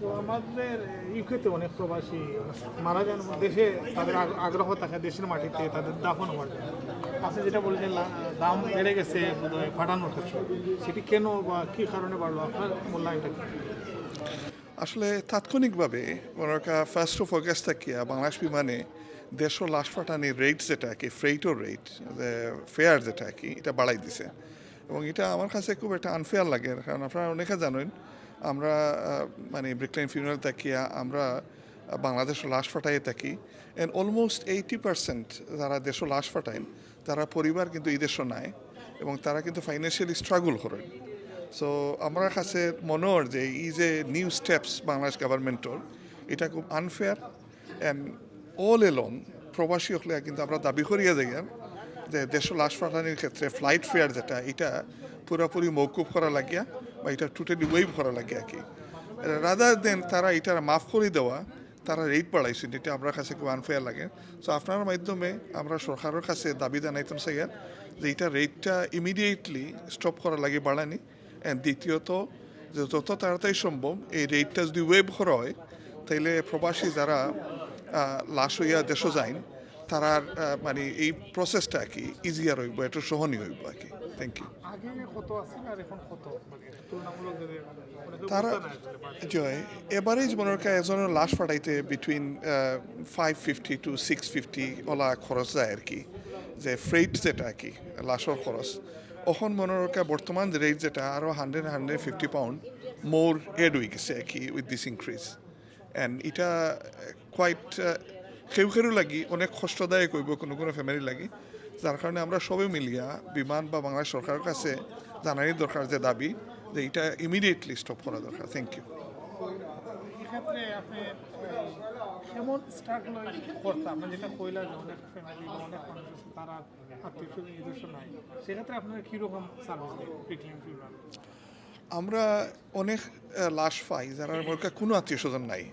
তো আমাদের ইউকেতে অনেক প্রবাসী মারা যান, দেশে তাদের আগ্রহ থাকে দেশের মাটিতে, তাদের দাফন হওয়ার জন্য আপনি যেটা বলেছেন দাম বেড়ে গেছে ফাটানোর ক্ষেত্রে সেটি কেন বা কী কারণে বাড়লো? আপনার মূল্যায়নটা আসলে তাৎক্ষণিকভাবে ওনারা ফার্স্ট অফ অগস্ট থাকিয়া বাংলাদেশ বিমানে দেড়শো লাশ ফাটানির রেট যেটা কি ফ্রেইটর রেট ফেয়ার যেটা কি, এটা বাড়াই দিছে। এবং এটা আমার কাছে খুব একটা আনফেয়ার লাগে, কারণ আপনারা অনেকে জানেন আমরা মানে ব্রিকলাইন ফিউনাল তাকিয়া আমরা বাংলাদেশে লাশ ফাটাইয়ে থাকি। অ্যান্ড অলমোস্ট এইটি পার্সেন্ট যারা দেশও লাশ ফাটাইন তারা পরিবার কিন্তু এই দেশও নাই এবং তারা কিন্তু ফাইন্যান্সিয়ালি স্ট্রাগল করেন সো আমার কাছে মনে হয় যে এই যে নিউ স্টেপস বাংলাদেশ গভর্নমেন্টর এটা খুব আনফেয়ার অ্যান্ড অল এলং প্রবাসী হলে কিন্তু আমরা দাবি করিয়া যাই যে দেশ লাশ পাঠানির ক্ষেত্রে ফ্লাইট ফেয়ার যেটা, এটা পুরোপুরি মৌকুব করা লাগিয়া বা এটা টোটালি ওয়েভ করা লাগে আর কি। রাদার দেন তারা এটা মাফ করে দেওয়া, তারা রেট বাড়াইছেন এটা আমার কাছে খুব আনফেয়ার লাগে। সো আপনার মাধ্যমে আমরা সরকারের কাছে দাবি জানাইতাম সাইয়া যে এটা রেটটা ইমিডিয়েটলি স্টপ করা লাগে বাড়ানি। অ্যান্ড দ্বিতীয়ত, যে যত তাড়াতাড়ি সম্ভব এই রেটটা যদি ওয়েব হয়, তাইলে প্রবাসী যারা লাশ হইয়া দেশ যাইন তারা মানে এই প্রসেসটা কি ইজিয়ার হইব, একটু সহনীয় হইব আর কি। থ্যাংক ইউ মানে তারা। জয় এভারেজ মনে রাখা একজনের লাশ পাঠাইতে between five fifty to six fifty OLA খরচ যায় আর কি। যে ফ্রেট যেটা আর কি লাশর খরচ। এখন মনে রাখা বর্তমান রেট যেটা আরও hundred hundred fifty pound more add হয়ে গেছে আর কি উইথ দিস ইনক্রিজ অ্যান্ড এটা কোয়াইট সেউ সেউ লাগি অনেক কষ্টদায়ক হইব কোনো কোনো ফ্যামিলি লাগি। যার কারণে আমরা সবে মিলিয়া বিমান বা বাংলাদেশ সরকারের কাছে জানারই দরকার যে দাবি যে এটা ইমিডিয়েটলি স্টপ করা দরকার। থ্যাংক ইউ আপনি কেমন স্ট্রাগল করতাম মানে যেটা কইলা যে অনেক ফ্যামিলি বা অনেক মানুষ আছে তারা আত্মীয় নিজস্ব নাই। সেক্ষেত্রে আপনারা কীরকম সার্ভিস দেন পিকলিং আমরা অনেক লাশ পাই যারা কোনো আত্মীয় স্বজন নাই।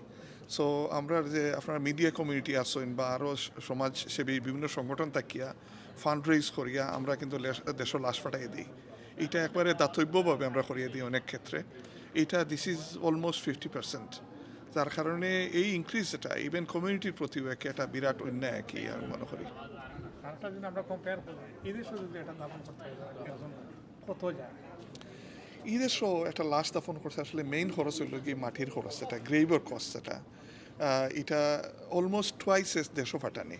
সো আমরা যে আপনার মিডিয়া কমিউনিটি আছেন বা আরও সমাজসেবী বিভিন্ন সংগঠন থাকিয়া ফান্ড রেজ করিয়া আমরা কিন্তু দেশের লাশ পাঠাই দিই। এটা একবারে দাতব্যভাবে আমরা করিয়ে দিই অনেক ক্ষেত্রে। এটা this is almost fifty percent যার কারণে এই ইনক্রিজ যেটা ইভেন কমিউনিটির প্রতিও একে একটা বিরাট অন্যায় কি আমি মনে করি। আমরা কম্পেয়ার করি এদেশে যদি এটা করতে কত যায়? ঈদেশও একটা লাশ দাফন করছে আসলে মেইন খরচ হইল কি মাটির খরচ এটা গ্রেভর কস্ট আহ, এটা অলমোস্ট টুয়াইস এস দেশও ফাটানি।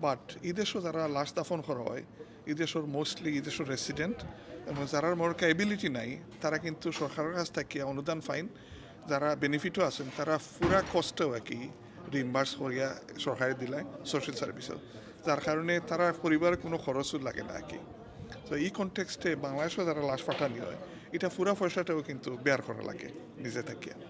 বাট ঈদেশও যারা লাশ দাফন করা হয় ঈদেশর মোস্টলি ঈদেশর রেসিডেন্ট এবং যারা মোর এবিলিটি নাই তারা কিন্তু সরকারের কাছ থেকে অনুদান ফাইন যারা বেনিফিটও আছেন তারা পুরা কষ্টও কি রিম্বার্স করিয়া সরকারে দিলে সোশ্যাল সার্ভিসও যার কারণে তারা পরিবারের কোনো খরচও লাগে না আর কি। তো এই কনটেক্সটে বাংলাদেশও যারা লাশ পাঠানি হয়, এটা পুরা পয়সাটাও কিন্তু বেয়ার করা লাগে নিজে থাকিয়া